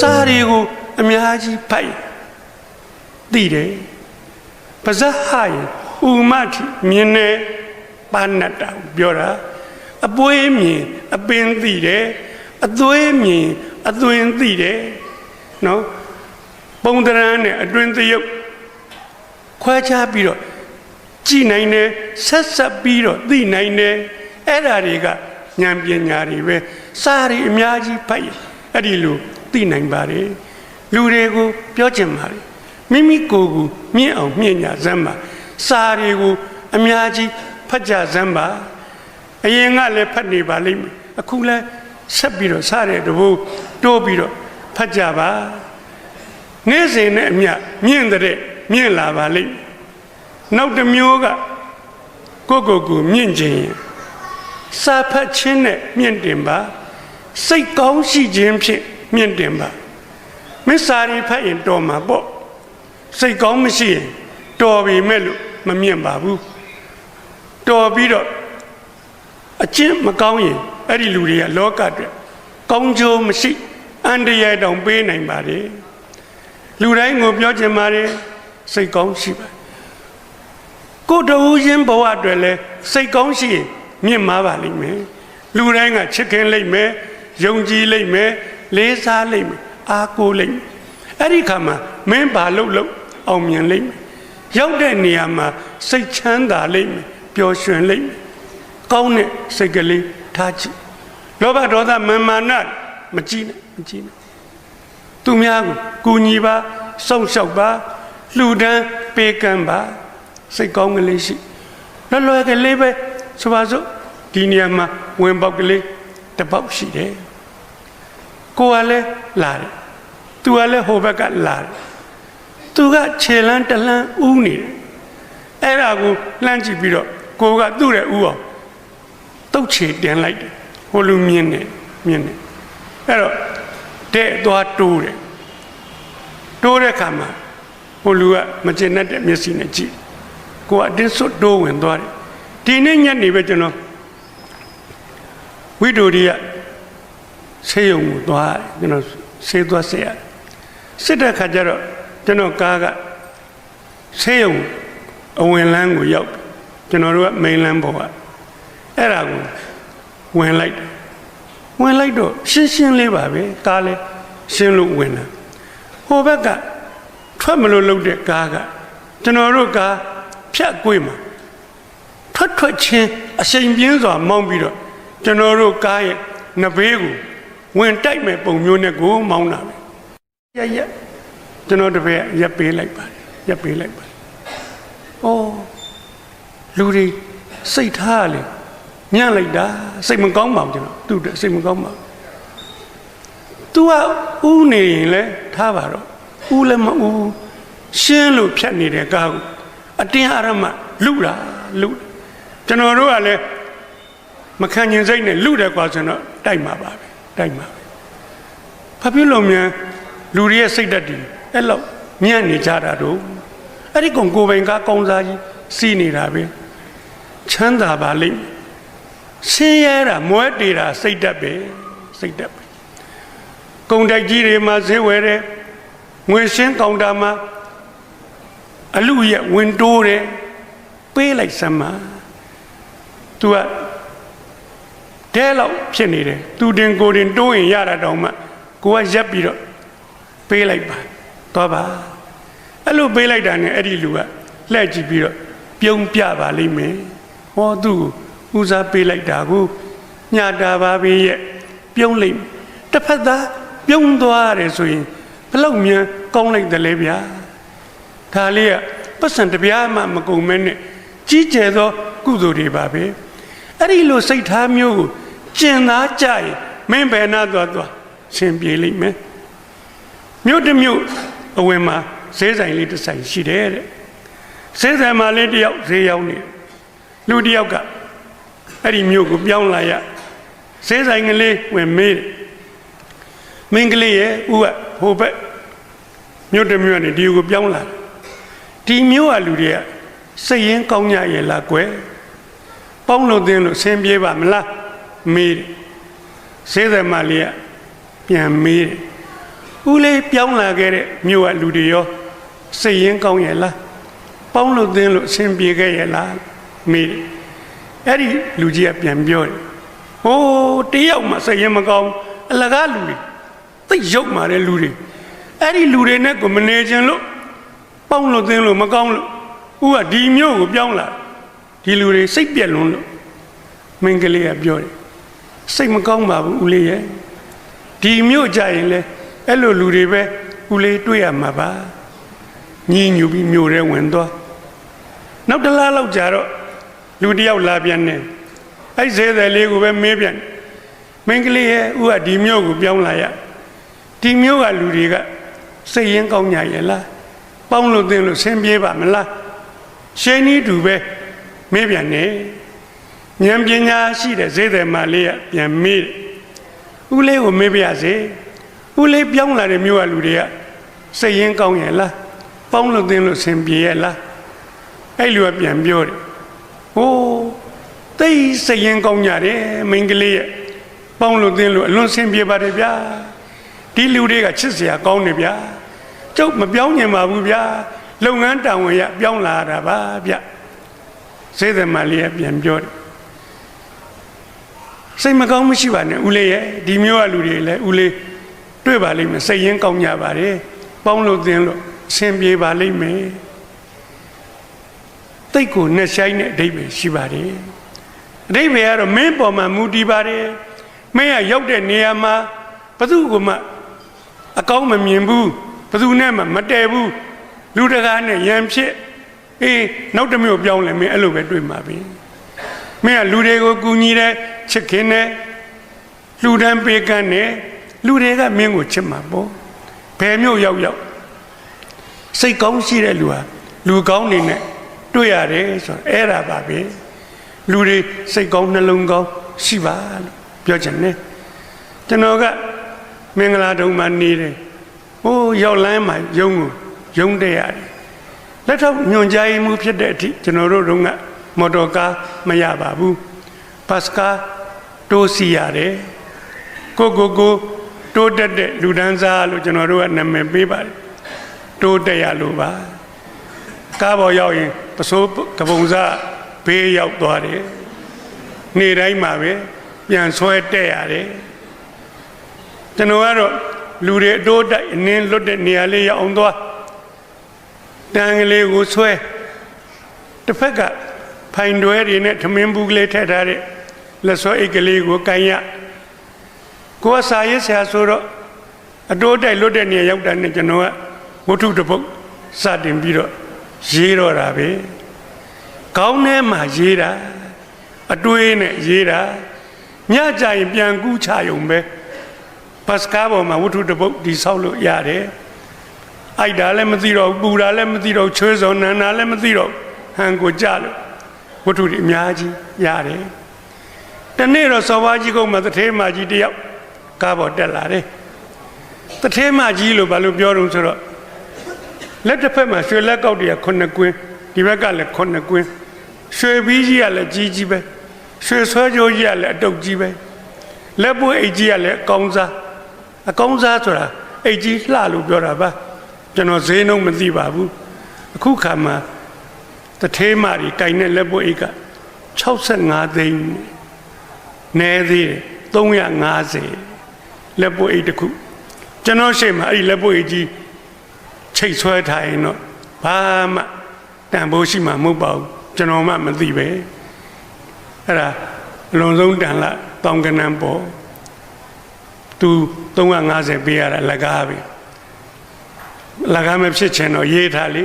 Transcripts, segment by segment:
စာတွေကိုအများကြီးဖတ်ရင်သိတယ်ပါဇက်ဟာရင်ဥမတိမြင်နေပါဏတ္တာကိုပြောတာအပွေးမြင်အပင်သိတယ်အသွေးမြင်အသွင်သိတယ်နော်ပုံတရံနဲ့အတွင်သရုပ်ခွဲခြားပြီးတော့ကြည်နိုင်တယ်ဆက်ဆက်ပြီးတော့သိနိုင်တယ်အဲ့ဓာတွေကဉာဏ်ပညာတွေပဲစာရီအများကြီးဖတ်ရင်အဲ့ဒီလို သိနိုင်ပါတယ်လူတွေကိုပြောချင်ပါတယ်မိမိကိုယ်ကိုမြင့်အောင်မြင့်ညာစမ်းပါစာတွေကိုအများကြီးဖတ်ကြစမ်းပါအရင်ကလည်းဖတ်နေပါလိမ့်မယ်အခုလည်းဆက်ပြီးတော့စားတဲ့တဘိုးတိုးပြီးတော့ဖတ်ကြပါနေ့စဉ်နဲ့အမျှမြင့်တဲ့မြင့်လာပါလိမ့်မယ်နောက်တစ်မျိုးကကိုယ့်ကိုယ်ကိုမြင့်ခြင်းရင်စာဖတ်ခြင်းနဲ့မြင့်တင်ပါစိတ်ကောင်းရှိခြင်းဖြင့် မြင့်တင်ပါမစ္စာရီဖတ်ရင်တော်မှာပေါ့စိတ်ကောင်းမရှိရင်တော်ပြီမဲ့လို့မမြင့်ပါဘူးတော်ပြီးတော့အကျင့်မကောင်းရင်အဲ့ဒီလူတွေကလောကအတွက်ကောင်းကျိုးမရှိအန္တရာယ်တောင်ပေးနိုင်ပါတယ်လူတိုင်းကိုပြောချင်ပါတယ်စိတ်ကောင်းရှိပါကိုယ်တူချင်းဘဝအတွက်လဲစိတ်ကောင်းရှိရင်မြင့်မားပါလိမ့်မယ်လူတိုင်းကချစ်ခင်လိမ့်မယ်ယုံကြည်လိမ့်မယ် လေးစားလိမ့်မယ်အားကိုးလိမ့်မယ်အဲ့ဒီခါမှာမင်းဘာလုပ်လို့အောင်မြင်လိမ့်မယ်ရောက်တဲ့နေရာမှာစိတ်ချမ်းသာလိမ့်မယ်ပျော်ရွှင်လိမ့်မယ်ကောင်းတဲ့စိတ်ကလေးထားကြည့်လောဘဒေါသမာမာနမကြည့်နဲ့မကြည့်နဲ့သူများကိုကူညီပါစောင့်ရှောက်ပါလှူဒန်းပေးကမ်းပါစိတ်ကောင်းကလေးရှိလွယ်လွယ်ကလေးပဲဆိုပါစို့ဒီနေရာမှာဝင်ပေါက်ကလေးတစ်ပေါက်ရှိတယ် ကိုကလည်းလာတယ်သူကလည်းဟိုဘက်ကလာတယ်သူကခြေလန်းတလန်းဥနေတယ်အဲ့ဒါကိုလှမ်းကြည့်ပြီးတော့ကိုကသူ့ရဲ့ဥအောင်တုတ်ချေတင်လိုက်တယ်ဟိုလူမြင်တယ်မြင်တယ်အဲ့တော့တဲ့သွားတိုးတယ်တိုးတဲ့ခါမှာဟိုလူကမကျင်တတ်တဲ့မျက်စိနဲ့ကြည့်ကိုကအတင်းစွတ်တိုးဝင်သွားတယ်ဒီနေ့ညနေပဲကျွန်တော်ဝိဒိုရီက ဆေးရုံကိုသွားကျွန်တော်ဆေးသွားဆေးရစစ်တဲ့ခါကျတော့ကျွန်တော်ကားကဆေးရုံအဝင်လန်းကိုရောက်ကျွန်တော်တို့ကမိန်လန်းပေါ်ကအဲ့ဒါကိုဝင်လိုက်တယ်ဝင်လိုက်တော့ရှင်းရှင်းလေးပါပဲကားလဲရှင်းလို့ဝင်တာဟိုဘက်ကထွက်မလို့လုပ်တဲ့ကားကကျွန်တော်တို့ကားဖြတ်ကွေးမှာထွက်ထွက်ချင်းအချိန်ပြင်းစွာမောင်းပြီးတော့ကျွန်တော်တို့ကားရဲ့နဘေးကို ဝင်တိုက်မဲ့ပုံမျိုးနဲ့ကိုမောင်းတာပဲရရကျွန်တော်တပည့်ရက်ပေးလိုက်ပါတယ်ရက်ပေးလိုက်ပါတယ်ဩလူတွေစိတ်ထားလေညံ့လိုက်တာစိတ်မကောင်းပါဘူးကျွန်တော်သူ့စိတ်မကောင်းပါဘူး तू ကဥနေရင်လဲထားပါတော့ဥလည်းမဥရှင်းလို့ဖြတ်နေတဲ့ကားကိုအတင်းအရမလူတာလူကျွန်တော်တို့ကလည်းမခံကျင်စိတ်နဲ့လူတယ်ကွာဆိုတော့တိုက်မှာပါပဲ တိုက်မှာဘာဖြစ်လို့မြန်လူတွေရဲ့စိတ်ဓာတ်တွေအဲ့လောက်ညံ့နေကြတာတော့အဲ့ဒီကောင်ကိုယ်ပိုင်ကားကောင်းစားကြီးစီးနေတာပဲချမ်းသာပါလိမ့်ဆင်းရဲတာမွဲတေတာစိတ်ဓာတ်ပဲစိတ်ဓာတ်ပဲကုံတိုက်ကြီးတွေမှာဈေးဝယ်တယ်ငွေရှင်းကောင်တာမှာအလူရဲ့ဝင်တိုးတယ်ပေးလိုက်စမ်းမှာ तू က တဲလောက်ဖြစ်နေတယ်သူတင်ကိုတင်တိုးရင်ရတာတောင်မှကိုကရက်ပြီးတော့ပေးလိုက်ပါသွားပါအဲ့လိုပေးလိုက်တာနဲ့အဲ့ဒီလူကလှည့်ကြည့်ပြီးတော့ပြုံးပြပါလိမ့်မယ်ဟောသူ့ကိုဦးစားပေးလိုက်တာကိုညတာပါပဲရဲ့ပြုံးလိုက်တစ်ဖက်သားပြုံးသွားရတယ်ဆိုရင်ဘလောက်မြန်ကောင်းလိုက်တယ်လေဗျာဒါလေးကပတ်စံတပြားမှမကုန်မဲနဲ့ကြီးကျယ်သော ကုသိုလ်တွေပါပဲ အဲ့ဒီလိုစိတ်ထားမျိုးကိုကျင်သားကြရင်မင်းဘယ်နာသွားသွားရှင်ပြေလိမ့်မယ်မြို့တစ်မြို့အဝင်မှာဈေးဆိုင်လေးတစ်ဆိုင်ရှိတယ်တဲ့ဈေးဆိုင်မှာလေးတယောက်ဈေးရောက်နေလူတယောက်ကအဲ့ဒီမြို့ကိုပြောင်းလာရဈေးဆိုင်ကလေးဝင်မေးတယ်မင်းကလေးရဲ့ဥကဟိုဘက်မြို့တစ်မြို့ကနေဒီကိုပြောင်းလာဒီမြို့ကလူတွေကစိတ်ရင်းကောင်းကြရဲ့လားကွယ် ပေါင်းလို့တင်းလို့ဆင်းပြေးပါမလားမေးတယ်ဈေးဆိုင်မှာလေးကပြန်မေးတယ်ဥဦးလေးပြောင်းလာခဲ့တဲ့မြို့ကလူတွေရောစိတ်ရင်းကောင်းရဲ့လားပေါင်းလို့သင်းလို့အဆင်ပြေခဲ့ရဲ့လားမေးတယ်အဲ့ဒီလူကြီးကပြန်ပြောတယ်ဟိုးတယောက်မှစိတ်ရင်းမကောင်းအလကားလူတွေသိပ်ရုပ်မာတဲ့လူတွေအဲ့ဒီလူတွေနဲ့ကိုမနေခြင်းလို့ပေါင်းလို့သင်းလို့မကောင်းလို့ဦးကဒီမြို့ကိုပြောင်းလာ ဒီလူတွေစိတ်ပြက်လွန်းလို့မင်းကလေးကပြောတယ်စိတ်မကောင်းပါဘူးဦးလေးရဲ့ဒီမြို့ကြရင်လေအဲ့လိုလူတွေပဲဦးလေးတွေ့ရမှာပါညီညူပြီးမြို့ထဲဝင်သွားနောက်တစ်လားလောက်ကြာတော့လူတစ်ယောက်လာပြန်တယ်အဲ့ဇဲတယ်လေးကိုပဲမေးပြန်မင်းကလေးရဲ့ဦးကဒီမြို့ကိုပြောင်းလာရဒီမြို့ကလူတွေကစိတ်ရင်းကောင်းကြရဲ့လားပေါင်းလို့သင်လို့ဆင်းပြေးပါမလားရှင်းဤတူပဲ မေးပြန်နေဉာဏ်ပညာရှိတဲ့ဇေတယ်မလေးကပြန်မေးတယ်ဦးလေးကိုမေးပြရစေဦးလေးပြောင်းလာတဲ့မြို့ကလူတွေကစိတ်ရင်းကောင်းရဲ့လားပေါင်းလို့သင်လို့ဆင်ပြေရဲ့လားအဲ့လူကပြန်ပြောတယ်ဟိုးသိစိတ်ရင်းကောင်းကြတယ်မိန်းကလေးရဲ့ပေါင်းလို့သင်လို့အလွန်ဆင်ပြေပါတယ်ဗျာဒီလူတွေကချစ်စရာကောင်းတယ်ဗျာကျုပ်မပြောင်းညင်ပါဘူးဗျာလုပ်ငန်းတာဝန်ရပြောင်းလာတာပါဗျ စေသမလေးကပြန်ပြောတယ်စိတ်မကောင်းမရှိပါနဲ့ဦးလေးရဲ့ဒီမျိုးကလူတွေလည်းဦးလေးတွေ့ပါလိမ့်မယ်စိတ်ရင်းကောင်းကြပါတယ်ပေါင်းလို့သင်လို့အဆင်ပြေပါလိမ့်မယ်တိတ်ကိုနဲ့ဆိုင်တဲ့အဓိပ္ပာယ်ရှိပါတယ်အဓိပ္ပာယ်ကတော့မင်းပေါ်မှာမူတည်ပါတယ်မင်းကရောက်တဲ့နေရာမှာဘသူကမှအကောင်းမမြင်ဘူးဘသူနဲ့မှမတည့်ဘူးလူတကာနဲ့ရံဖြစ် အေးနောက်တစ်မျိုးပြောင်းလဲမင်းအဲ့လိုပဲတွေ့မှာပြီမင်းကလူတွေကိုကူညီတဲ့ချစ်ခင်တဲ့လူတန်းပေးကမ်းတဲ့လူတွေကမင်းကိုချစ်မှာပေါ့ဘယ်မျိုးရောက်ရောက်စိတ်ကောင်းရှိတဲ့လူဟာလူကောင်းနေနဲ့တွေ့ရတယ်ဆိုတော့အဲ့ဒါပါပဲလူတွေစိတ်ကောင်းနှလုံးကောင်းရှိပါလို့ပြောချင်တယ်ကျွန်တော်ကမင်္ဂလာတုံမှာနေတယ်ဟိုးရောက်လမ်းမှာယုံကိုယုံတဲ့ရတယ် လက်ထောက်ညွန်ကြားရေးမှုဖြစ်တဲ့အထိကျွန်တော်တို့တုန်းကမော်တော်ကားမရပါဘူးဘတ်စကားတိုးစီရတယ်ကိုကိုကိုတိုးတက်တဲ့လူဒန်းစားလို့ကျွန်တော်တို့ကနာမည်ပေးပါတယ်တိုးတက်ရလို့ပါကားပေါ်ရောက်ရင်ပစိုးကပုံစားဘေးရောက်သွားတယ်နေ့တိုင်းမှာပဲပြန်ဆွဲတက်ရတယ်ကျွန်တော်ကတော့လူတွေအတိုးတိုက်အနင်းလွတ်တဲ့နေရာလေးရောက်အောင်သွား တန်ကလေးကိုဆွဲတစ်ဖက်ကဖိုင်တွဲတွေနဲ့ထမင်းဘူးကလေးထည့်ထားတဲ့လက်ဆွဲအိတ်ကလေးကိုကန်ရကိုကစာရေးဆရာဆိုတော့အတိုးတိုက်လွတ်တဲ့နေရာရောက်တာနဲ့ကျွန်တော်ကဝတ္ထုတစ်ပုဒ်စတင်ပြီးတော့ရေးတော့တာပဲခေါင်းထဲမှာရေးတာအတွေးနဲ့ရေးတာညကြရင်ပြန်ကူးချရုံပဲပတ်စကားပေါ်မှာဝတ္ထုတစ်ပုဒ်ဒီဆောက်လို့ရတယ် အိုက်တာလည်းမသိတော့ဘူးပူတာလည်းမသိတော့ချွေးစုံနန်းတာလည်းမသိတော့ဟန်ကိုကြလို့ဝတ္ထုတွေအများကြီးရတယ်တနေ့တော့စောဘာကြီးကုန်းမှာတထေးမကြီးတယောက်ကားပေါ်တက်လာတယ်တထေးမကြီးလို့ဘာလို့ပြောတော့ဆိုတော့လက်တစ်ဖက်မှာရွှေလက်ကောက်တွေကခုနှစ်ကွင်းဒီဘက်ကလည်းခုနှစ်ကွင်းရွှေဘီးကြီးကလည်းကြီးကြီးပဲရွှေဆွဲကြိုးကြီးကလည်းအတုပ်ကြီးပဲလက်ပွေးအိတ်ကြီးကလည်းအကောင်းစားအကောင်းစားဆိုတာအိတ်ကြီးလှလို့ပြောတာပါ ကျွန်တော်ဈေးနှုန်းမသိပါဘူးအခုခါမှာတထေးမကြီးတိုင်တဲ့လက်ပွေးအိတ်က65သိန်းနဲသေးတယ်350လက်ပွေးအိတ်တစ်ခုကျွန်တော်ရှေ့မှာအဲ့ဒီလက်ပွေးအိတ်ကြီးချိတ်ဆွဲထားရင်တော့ဘာမှတန်ဖိုးရှိမှာမဟုတ်ပါဘူးကျွန်တော်မှမသိပဲအဲ့ဒါအလွန်ဆုံးတန်လာတောင်ကနန်းပေါ်သူ350ပေးရတာလက်ကားပဲ လက်ကားမဖြစ်ချင်တော့ရေးထားလေ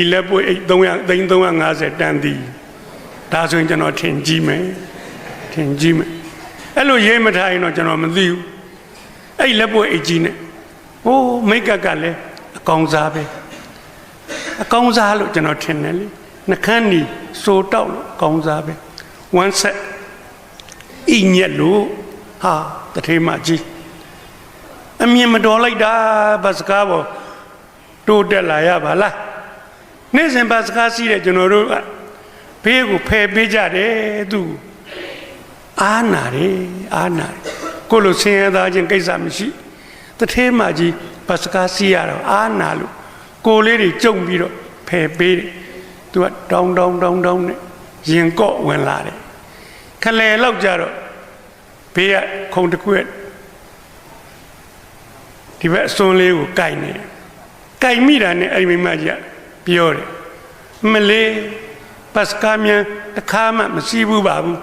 ဤလက်ပွေအိတ်300သိန်း350တန်သည်ဒါဆိုရင်ကျွန်တော်ထင်ကြည့်မယ်ထင်ကြည့်မယ်အဲ့လိုရေးမထားရင်တော့ကျွန်တော်မသိဘူးအဲ့လက်ပွေအိတ်ကြီးနဲ့ဟိုးမိတ်ကပ်ကလည်းအကောင်စားပဲအကောင်စားလို့ကျွန်တော်ထင်တယ်လေနှခမ်းနီစိုးတောက်လို့အကောင်စားပဲ one set အိညက်လို့ဟာတထေးမကြီးအမြင်မတော်လိုက်တာဘတ်စကားပေါ် တိုးတက်လာရပါလားနေ့စဉ်ဘတ်စကားစီးတဲ့ကျွန်တော်တို့ကဘေးကိုဖယ်ပေးကြတယ်သူအာနာတယ်အာနာတယ်ကိုလိုဆင်းရဲသားချင်းကိစ္စမရှိတထေးမကြီးပတ်စကားစီးရတော့အာနာလို့ကိုယ်လေးတွေကြုံပြီးတော့ဖယ်ပေးတယ်သူကတောင်းတောင်းတောင်းတောင်းနဲ့ရင်ကော့ဝင်လာတယ်ခလဲလောက်ကြတော့ဘေးကခုံတစ်ခုရဲ့ဒီဘက်အစွန်းလေးကိုကြိုက်နေတယ် ကြိုက်မိတာနဲ့အဲ့ဒီမိမကြီးကပြောတယ်မလေးပတ်စကားမြန်တစ်ခါမှမစီးဘူးပါဘူး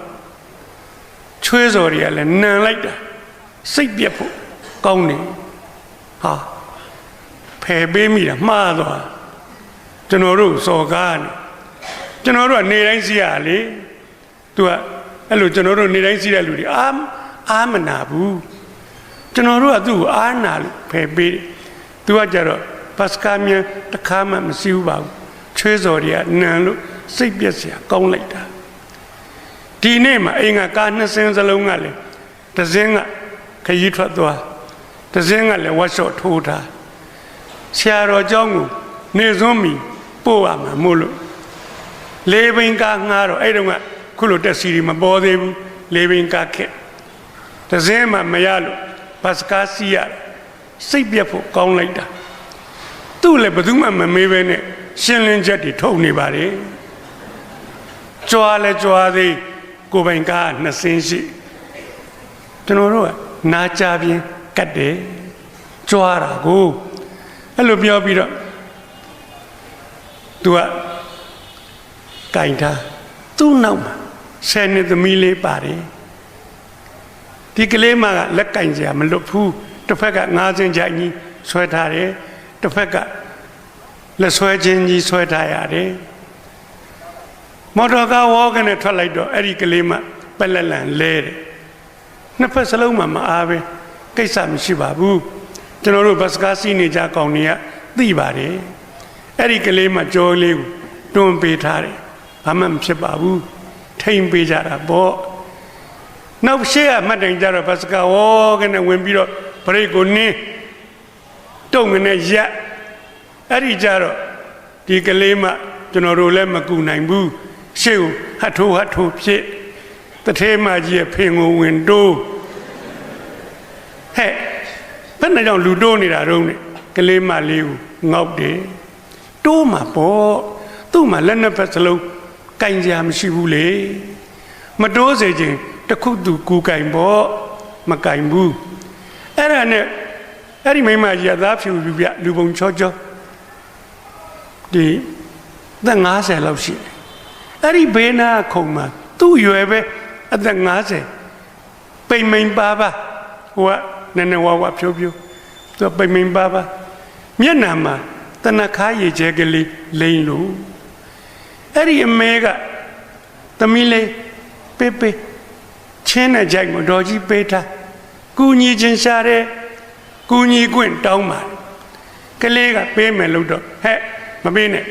ချွေးစော်တွေကလည်းနန်လိုက်တာစိတ်ပြက်ဖို့ကောင်းတယ်ဟာဖယ်ပေးမိတာမှားသွားကျွန်တော်တို့စော်ကားနေကျွန်တော်တို့ကနေတိုင်းစီးရလေသူကအဲ့လိုကျွန်တော်တို့နေတိုင်းစီးတဲ့လူတွေအာအာမနာဘူးကျွန်တော်တို့ကသူ့ကိုအာနာလို့ဖယ်ပေးတယ်သူကကြတော့ ပတ်စကားမြန်တစ်ခါမှမစီးဘူးပါဘူးချွေးစော်တွေကနန်လို့စိတ်ပြက်စရာကောင်းလိုက်တာဒီနေ့မှာအိမ်ကကားနှစ်စင်းစလုံးကလည်းတစ်စင်းကခရီးထွက်သွားတစ်စင်းကလည်းဝတ်လျှော့ထိုးထားဆရာတော်เจ้าကိုနေစွန်းမီပို့ရမှာမို့လို့လေးဘင်ကားငှားတော့အဲ့တုန်းကခုလိုတက်စီရီမပေါ်သေးဘူးလေးဘင်ကားခက်တစ်စင်းမှမရလို့ဘတ်စကားစီးရစိတ်ပြက်ဖို့ကောင်းလိုက်တာ သူ့လည်းဘယ်သူမှမမေးဘဲနဲ့ရှင်းလင်းချက်တွေထုတ်နေပါတယ်ကြွားလဲကြွားသေးကိုယ်ပိုင်ကားနှစ်စင်းရှိကျွန်တော်တို့ကနာကြပြင်းကတ်တယ်ကြွားတာကိုအဲ့လိုပြောပြီးတော့သူကကင်ထားသူ့နောက်မှာဆယ်နှစ်သမီးလေးပါတယ်ဒီကလေးမကလက်ကင်ကြမလွတ်ဘူးတစ်ဖက်ကငါးစင်းကြိုင်ကြီးဆွဲထားတယ် တစ်ဖက်ကလက်ဆွဲချင်းကြီးဆွဲထားရတယ်မော်တော်ကားဝေါကနေထွက်လိုက်တော့အဲ့ဒီကလေးမပက်လက်လန်လဲတယ်နှစ်ဖက်စလုံးမှာမအားပဲကိစ္စမရှိပါဘူးကျွန်တော်တို့ဘတ်စကားစီးနေကြကောင်တွေကသိပါတယ်အဲ့ဒီကလေးမကြောလေးကိုတွန်းပေးထားတယ်ဘာမှမဖြစ်ပါဘူးထိမ့်ပေးကြတာပေါ့နောက်ရှေ့ကမှတ်တိုင်ကြတော့ဘတ်စကားဝေါကနေဝင်ပြီးတော့ဘရိတ်ကိုနင်း တုံငနဲ့ရက်အဲ့ဒီကြတော့ဒီကလေးမကျွန်တော်တို့လည်းမကူနိုင်ဘူးရှေ့ကိုဟတ်ထိုးဟတ်ထိုးဖြစ်တထဲမကြီးရဲ့ဖင်ကိုဝင်တိုးဟဲ့ဘယ်နဲ့ကြောင့်လူတိုးနေတာတော့နဲ့ကလေးမလေးကိုငေါက်တယ်တိုးမှာပေါ့သူ့မှာလက်နှစ်ဖက်စလုံးကင်ကြမရှိဘူးလေမတိုးစေခြင်းတစ်ခုသူကူကင်ပေါ့မကင်ဘူးအဲ့ဒါနဲ့ အဲ့ဒီမိမကြီးကသားဖြူပြပြလူပုံချောချောဒီသက်50လောက်ရှိတယ်အဲ့ဒီဘေးနာခုံမှာသူ့ရွယ်ပဲအသက်50ပိန်မိန်ပါပါဟိုကနည်းနည်းဝါဝါဖြိုးဖြိုးသူပိန်မိန်ပါပါမျက်နှာမှာတနခါရည်ကျဲကလေးလိမ့်လို့အဲ့ဒီအမေကသမီးလေးပေးပေးချင်းတဲ့ကြိုက်ကိုတော်ကြီးပေးထားကူညီခြင်းရှာတဲ့ ကူညီခွင့်တောင်းပါကလေးကပေးမယ်လို့တော့ဟဲ့မပေးနဲ့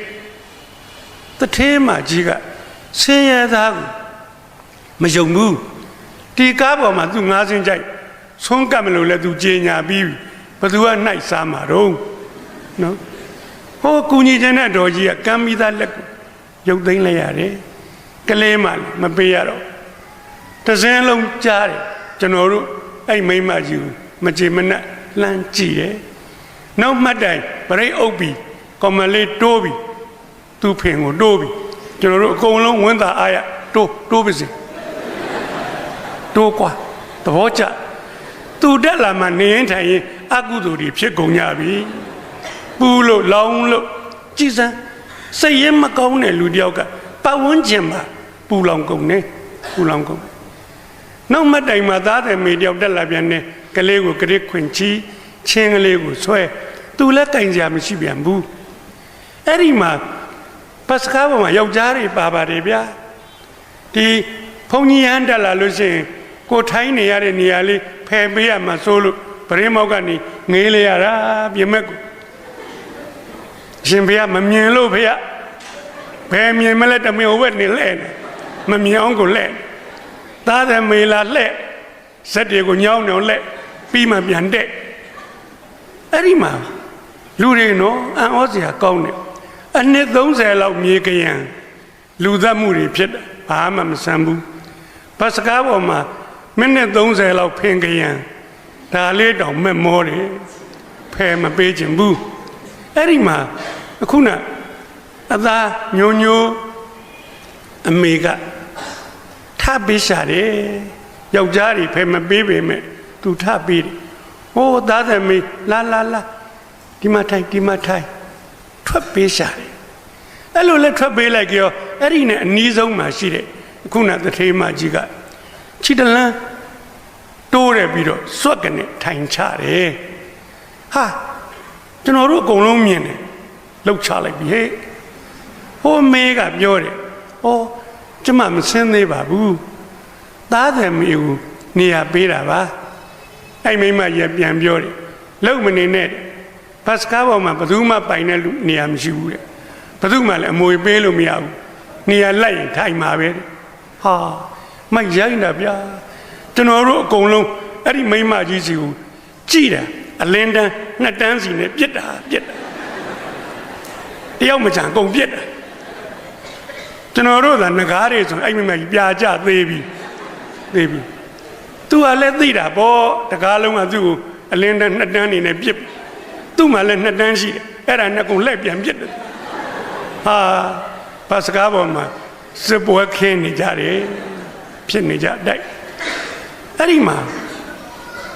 တထေးမကြီးကဆင်းရဲသားကိုမယုံဘူးဒီကားပေါ်မှာသူငားစင်းကြိုက်ဆုံးကပ်မလို့လဲသူကြေညာပြီးဘသူကနှိုက်စားမှာတော့နော်ဟိုကူညီခြင်းတဲ့တော်ကြီးကကမ်းမိသားလက်ကိုရုပ်သိမ်းလိုက်ရတယ်ကလေးမှလည်းမပေးရတော့တစင်းလုံးကြားတယ်ကျွန်တော်တို့အဲ့မိမကြီးကိုမကြေမနက် လှမ်းကြည့်တယ်နောက်မှတ်တိုင်ဗရိတ်အုပ်ပြီးကော်မလေးတိုးပြီးသူ့ဖင်ကိုတိုးပြီးကျွန်တော်တို့အကုန်လုံးဝင်းသာအားရတိုးတိုးပါစေတိုးကွာသဘောကျသူတက်လာမှနေရင်ထိုင်ရင်အကုသိုလ်တွေဖြစ်ကုန်ကြပြီပူလို့လောင်းလို့ကြည်စမ်းစိတ်ရင်မကောင်းတဲ့လူတယောက်ကပတ်ဝန်းကျင်မှာပူလောင်ကုန်နေပူလောင်ကုန်နောက်မတိုင်မှာသားတယ်မေတယောက်တက်လာပြန်နေ ကလေးကိုကရစ်ခွင်ချီချင်းကလေးကိုဆွဲသူလည်းတိုင်ကြမရှိပြန်ဘူးအဲ့ဒီမှာပတ်စကားပေါ်မှာယောက်ျားတွေပါပါတယ်ဗျာဒီဘုံကြီးရန်တက်လာလို့ရှိရင်ကိုထိုင်းနေရတဲ့နေရာလေးဖယ်ပေးရမှာစိုးလို့ပရင်းမောက်ကနေငေးလေရတာပြမက်ကိုရှင်ဖေကမမြင်လို့ဖေကဘယ်မြင်မလဲတမင်ဟိုဘက်နေလဲနေမမြင်အောင်ကိုလဲသားတယ်မေလာလှဲ့ဇက်တွေကိုညောင်းညောင်းလှဲ့ ပြီးမှပြန်တဲ့အဲ့ဒီမှာလူတွေနော်အံ့ဩစရာကောင်းတယ်အနှစ်30လောက်မြေကရန်လူသက်မှုတွေဖြစ်တယ်ဘာမှမဆန်ဘူးဘတ်စကားပေါ်မှာမိနစ်30လောက်ဖင်ကရန်ဒါလေးတောင်မဲ့မောတယ်ဖယ်မပေးခြင်းဘူးအဲ့ဒီမှာအခုနအသားညိုညိုအမေကထပ်ပေးရှာတယ်ယောက်ျားတွေဖယ်မပေးပေမဲ့ သူထပ်ပေးတယ်ဟိုးသားသမီးလာလာလာဒီမှာထိုင်ဒီမှာထိုင်ထွက်ပေးရှာတယ်အဲ့လိုလဲထွက်ပေးလိုက်ကြောအဲ့ဒီနဲ့အနီးဆုံးမှာရှိတဲ့အခုနသထေးမကြီးကခြိတလန်းတိုးတယ်ပြီးတော့စွက်ကနေထိုင်ချတယ်ဟာကျွန်တော်တို့အကုန်လုံးမြင်တယ်လှုပ်ချလိုက်ပြီဟဲ့ဟိုမေးကပြောတယ်ဩကျမမစင်းသေးပါဘူးသားတယ်မေကိုနေရာပေးတာပါ အဲ့မိမကြီးကပြန်ပြောတယ်လုံမနေနဲ့ဘတ်စကားပေါ်မှာဘယ်သူမှပိုင်တဲ့လူနေရာမရှိဘူးတဲ့ဘယ်သူမှလည်းအမွေပေးလို့မရဘူးနေရာလိုက်ရင်ထိုင်မှာပဲတဲ့ဟာမိုက်ရိုင်းတာဗျာကျွန်တော်တို့အကုန်လုံးအဲ့ဒီမိမကြီးစီကိုကြည်တာအလင်းတန်းနှစ်တန်းစီနဲ့ပြစ်တာပြစ်တာတယောက်မချန်ကုန်ပြစ်တာကျွန်တော်တို့ကငကားတွေဆိုအဲ့မိမကြီးပြာကျသေးပြီသေးပြီ သူကလည်းသိတာပေါ့တကားလုံးကသူ့ကိုအလင်းတန်းနှစ်တန်းနေနဲ့ပြစ်သူ့မှာလည်းနှစ်တန်းရှိတယ်အဲ့ဒါနှစ်ကုန်လက်ပြန်ပြစ်တယ်ဟာဘာစကားပေါ်မှာစပွဲခင်းနေကြတယ်ဖြစ်နေကြတိုက်အဲ့ဒီမှာ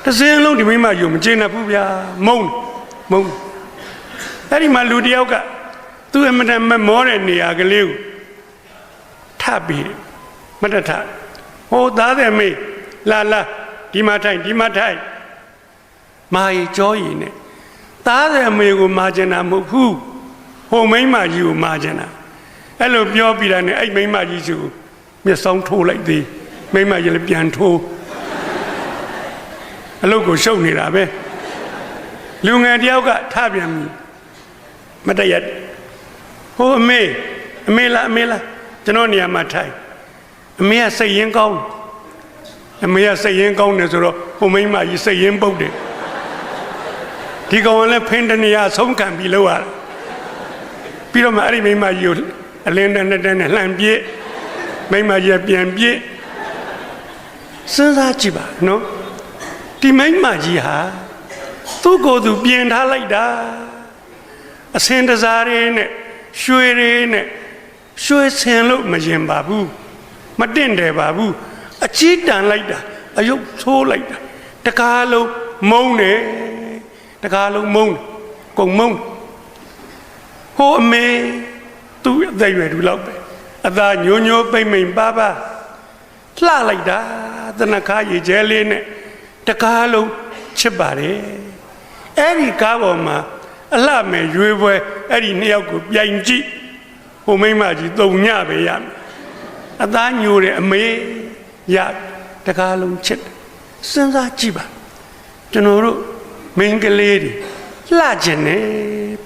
တစ်စင်းလုံးဒီမိမယူမကျေနပ်ဘူးဗျာမုံမုံအဲ့ဒီမှာလူတယောက်ကသူ့အမတန်မမောတဲ့နေရာကလေးကိုထပ်ပြီးမတထဟိုသားတယ်မေး လာလာဒီမှာထိုင်ဒီမှာထိုင်မာရီကြောရီနဲ့သားတယ်မေကိုမာကျင်တာမဟုတ်ဘူးဟိုမိမကြီးကိုမာကျင်တာအဲ့လိုပြောပြီးတာနဲ့အဲ့မိမကြီးစုကိုမျက်စောင်းထိုးလိုက်သေးမိမကြီးလည်းပြန်ထိုးအလုတ်ကိုရှုပ်နေတာပဲလူငယ်တယောက်ကထပြန်ပြီမတရက်ဟိုအမေအမေလားအမေလားကျွန်တော်နေရာမှာထိုင်အမေကစိတ်ရင်းကောင်း အမေကစိတ်ရင်းကောင်းတယ်ဆိုတော့ဟိုမိန်းမကြီးစိတ်ရင်းပုတ်တယ်ဒီကောင်ကလည်းဖင်တနေရဆုံးခံပြီးလောက်ရတယ်ပြီးတော့မှအဲ့ဒီမိန်းမကြီးကိုအလင်းတန်းတန်းနဲ့လှန်ပြေးမိန်းမကြီးကပြန်ပြေးစဉ်းစားကြည့်ပါနော်ဒီမိန်းမကြီးဟာသူ့ကိုယ်သူပြင်ထားလိုက်တာအစင်တစားရင်းနဲ့ရွှေရင်းနဲ့ရွှေဆင်လို့မရင်ပါဘူးမတင့်တယ်ပါဘူး အချီးတန်လိုက်တာအယုတ်ဆိုးလိုက်တာတကားလုံးမုန်းတယ်တကားလုံးမုန်းတယ်ကုန်မုန်းဟိုအမေသူ့အသက်ရွယ်သူလောက်ပဲအသာညိုညိုပိမ့်မိန်ပါပါလှလိုက်တာသနခါရေကျဲလေးနဲ့တကားလုံးချစ်ပါတယ်အဲ့ဒီကားပေါ်မှာအလှမဲ့ရွေးပွဲအဲ့ဒီနှစ်ယောက်ကိုပြိုင်ကြည့်ဟိုမိမကြီးတုံညပဲရမယ်အသားညိုတဲ့အမေ ရတကားလုံးချစ်တယ်စဉ်းစားကြည့်ပါကျွန်တော်တို့မင်းကလေးတွေလှကျင်နေ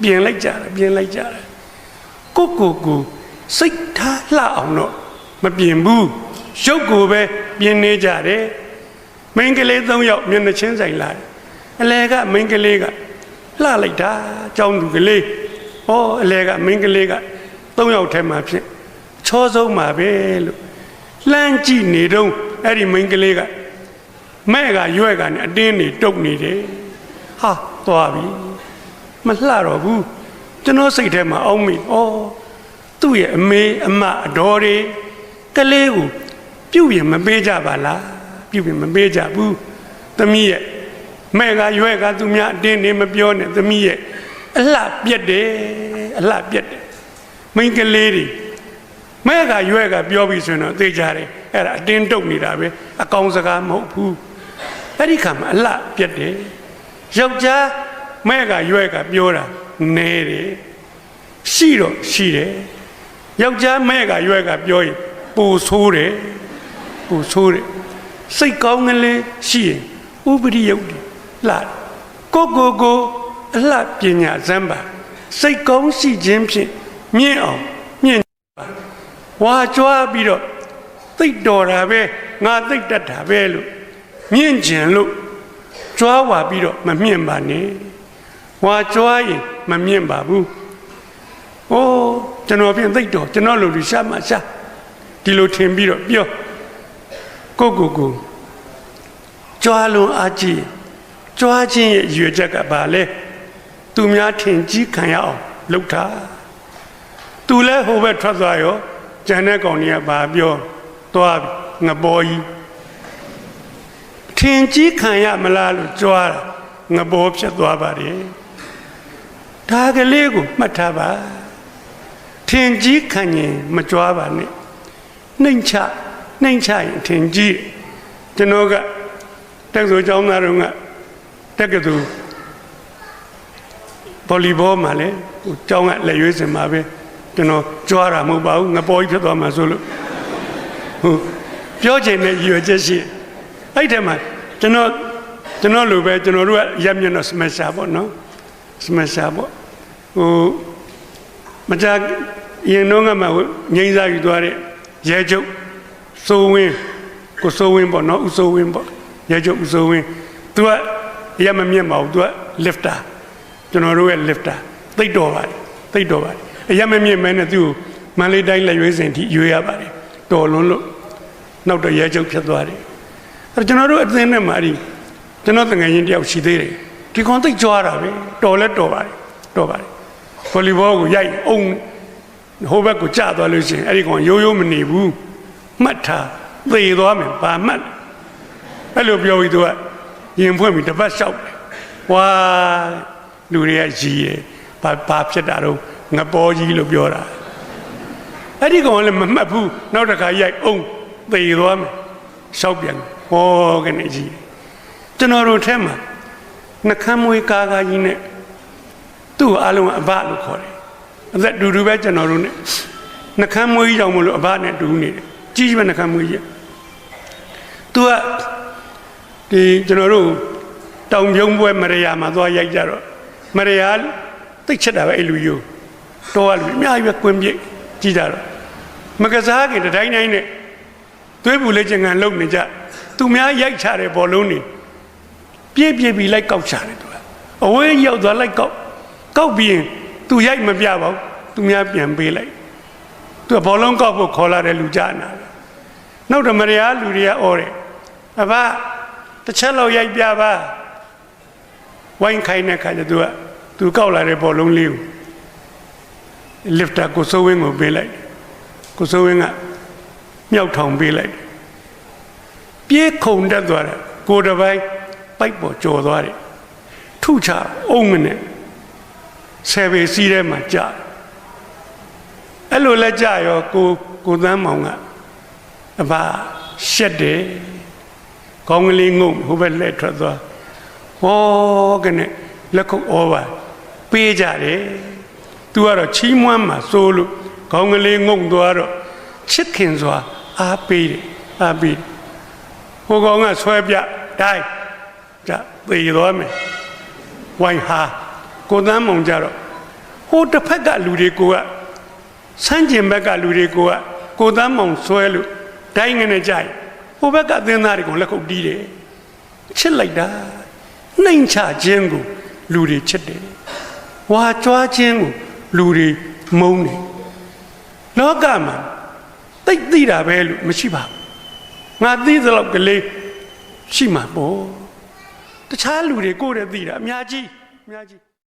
ပြင်လိုက်ကြတယ်ပြင်လိုက်ကြတယ်ကိုကိုကိုစိတ်ထားလှအောင်တော့မပြင်ဘူးရုပ်ကိုပဲပြင်နေကြတယ်မင်းကလေး၃ယောက်မျက်နှာချင်းဆိုင်လာတယ်အလဲကမင်းကလေးကလှလိုက်တာကြောင်းသူကလေးဟောအလဲကမင်းကလေးက၃ယောက်ထဲမှာဖြစ်ချောဆုံးမှာပဲလို့ လှမ်းကြည့်နေတော့အဲ့ဒီမင်းကလေးကမဲ့ကရွက်ကနေအတင်းနေတုတ်နေတယ်ဟာသွားပြီမလှတော့ဘူးကျွန်တော်စိတ်ထဲမှာအောင်းမိဩသူ့ရဲ့အမေအမအတော်တွေကလေးကိုပြုတ်ရင်မပေးကြပါလားပြုတ်ရင်မပေးကြဘူးသမီးရဲ့မဲ့ကရွက်ကသူများအတင်းနေမပြောနဲ့သမီးရဲ့အလှပြက်တယ်အလှပြက်တယ်မိန်းကလေးတွေ မဲ့ကရွက်ကပြောပြီးဆိုရင်တော့သိကြတယ်အဲ့ဒါအတင်းတုတ်နေတာပဲအကောင်စကားမဟုတ်ဘူးအဲ့ဒီခါမှာအလှပြက်တယ်ယောက်ျားမဲ့ကရွက်ကပြောတာနဲတယ်ရှိတော့ရှိတယ်ယောက်ျားမဲ့ကရွက်ကပြောရင်ပူဆိုးတယ်ပူဆိုးတယ်စိတ်ကောင်းကလေးရှိရင်ဥပရိယုတ်တယ်လှတယ်ကိုကိုကိုအလှပညာဇမ်းပါစိတ်ကောင်းရှိခြင်းဖြင့်မြင့်အောင်မြင့်ပါ ဝါကြွားပြီးတော့သိတ်တော်တာပဲငါသိတ်တတ်တာပဲလို့မြင့်ကျင်လို့ကြွားဝါပြီးတော့မမြင့်ပါနဲ့ဝါကြွားရင်မမြင့်ပါဘူး။အိုးကျွန်တော်ပြင်သိတ်တော်ကျွန်တော်လူလူရှာမှရှာဒီလိုထင်ပြီးတော့ပြောကိုကိုကိုကြွားလွန်အားကြီးကြွားခြင်းရဲ့ရွေချက်ကဘာလဲသူများထင်ကြီးခံရအောင်လုပ်တာသူလည်းဟိုဘက်ထွက်သွားရော ကျန်တဲ့ကောင်တွေကဘာပြောသွားပြီငပေါ်ကြီးထင်ကြီးခံရမလားလို့ကြွားတာငပေါ်ဖြစ်သွားပါတယ်ဒါကလေးကိုမှတ်ထားပါထင်ကြီးခံရင်မကြွားပါနဲ့နှိမ်ချနှိမ်ချရင်ထင်ကြီးကျွန်တော်ကတက်ဆိုကျောင်းသားတို့ကတက်ကတူဗောလီဘောမှာလေဟိုကျောင်းကလက်ရွေးစင်မှာပဲ ကျွန်တော်ကြွားတာမဟုတ်ပါဘူးငပေါ်ကြီးဖြစ်သွားမှာဆိုလို့ဟိုပြောချင်တဲ့ရည်ရွယ်ချက်ရှိတယ်အဲ့ထဲမှာကျွန်တော်ကျွန်တော်လိုပဲကျွန်တော်တို့ကရက်မျက်နှာစမရှာပေါ့နော်စမရှာပေါ့ဟိုမကြရင်တော့ကမှငိမ့်စားယူသွားတဲ့ရဲချုပ်စိုးဝင်းကိုစိုးဝင်းပေါ့နော်ဦးစိုးဝင်းပေါ့ရဲချုပ်ဦးစိုးဝင်း तू ကရက်မမြင့်ပါဘူး तू က lifter ကျွန်တော်တို့ရဲ့ lifter သိတ်တော်ပါတယ်သိတ်တော်ပါတယ် အရက်မမြင့်မဲနဲ့သူ့ကိုမန္တလေးတိုင်းလက်ရွေးစင်ထိရွေးရပါတယ်တော်လွန်းလို့နောက်တော့ရဲချုပ်ဖြစ်သွားတယ်အဲကျွန်တော်တို့အသင်းနဲ့မာရီကျွန်တော်တငယ်ချင်းတယောက်ရှိသေးတယ်ဒီကောင်သိတ်ကြွားတာပဲတော်လဲတော်ပါတယ်တော်ပါတယ်ဗောလီဘောကိုရိုက်အောင်ဟိုဘက်ကိုကျသွားလို့ရှိရင်အဲ့ဒီကောင်ရိုးရိုးမနေဘူးမှတ်ထားသေသွားမယ်ဘာမှတ်အဲ့လိုပြောပြီးသူကရင်ဖွင့်ပြီးတပတ်လျှောက်တယ်ဝါလူတွေကရည်ရယ်ဘာဘာဖြစ်တာတော့ ငပေါ်ကြီးလို့ပြောတာအဲ့ဒီကောင်လည်းမမှတ်ဘူးနောက်တစ်ခါရိုက်အောင်သေသွားမယ်လျှောက်ပြန်ဟောကနေကြီးကျွန်တော်တို့ထဲမှာနှကမ်းမွေးကားကားကြီးနဲ့သူ့အားလုံးအဘလို့ခေါ်တယ်အသက်တူတူပဲကျွန်တော်တို့နဲ့နှကမ်းမွေးကြီးကြောင့်မလို့အဘနဲ့တူနေတယ်ကြီးကြီးပဲနှကမ်းမွေးကြီးသူကဒီကျွန်တော်တို့တောင်ပြုံးပွဲမရယာမှာသွားရိုက်ကြတော့မရယာသိချက်တာပဲအဲ့လူယူ တော့လူအများကြီးပဲကွင်းပြစ်ကြည့်ကြတော့မကစားခင်တတိုင်းတိုင်းနဲ့သွေးပူလေးကျင်ကန်လုံနေကြသူများရိုက်ချတဲ့ဘောလုံးတွေပြည့်ပြည့်ပြီးလိုက်ကောက်ချတယ်သူကအဝေးရောက်သွားလိုက်ကောက်ကောက်ပြီးရင်သူရိုက်မပြပါဘူးသူများပြန်ပေးလိုက်သူကဘောလုံးကောက်ဖို့ခေါ်လာတဲ့လူကြနာတယ်နောက်တော့မရယာလူတွေကအော်တယ်အဘတစ်ချက်လောက်ရိုက်ပြပါဝိုင်းခိုင်းတဲ့ခါကျသူကသူကောက်လာတဲ့ဘောလုံးလေးကို လစ်တာကိုစိုးဝင်းကိုပေးလိုက်ကိုစိုးဝင်းကမြောက်ထောင်ပေးလိုက်ပြေးခုန်တက်သွားတယ်ကိုတစ်ပိုင်းပိုက်ပေါ်ကျော်သွားတယ်ထုချအုံးမနဲ့ဆယ်ပေစီးထဲမှာကြာအဲ့လိုလက်ကြရောကိုကိုသမ်းမောင်ကအဘရှက်တယ်ကောင်းကလေးငုံဟိုဘက်လှည့်ထွက်သွားဟောကနေလက်ခုပ်ဩပါပေးကြတယ် သူကတော့ချီးမွမ်းမှာစိုးလို့ခေါင်းကလေးငုံသွားတော့ချစ်ခင်စွာအားပေးတယ်အားပေးတယ်ဟိုကောင်ကဆွဲပြတိုင်းကြသေသွားမယ်ဝိုင်းဟာကိုသမ်းမုံကြတော့ဟိုတစ်ဖက်ကလူတွေကိုကစမ်းကျင်ဘက်ကလူတွေကိုကကိုသမ်းမုံဆွဲလို့တိုင်းငနဲ့ကြိုက်ဟိုဘက်ကအသင်းသားတွေကိုလက်ခုပ်တီးတယ်ချစ်လိုက်တာနှိမ်ချခြင်းကိုလူတွေချစ်တယ်ဝါကြွားခြင်းကို လူတွေမုန်းတယ်လောကမှာတိတ်သိတာပဲလို့မရှိပါဘူးငါသိသလောက်ကလေးရှိမှာပေါ့တခြားလူတွေကိုယ်တည်းသိတာအများကြီးအများကြီး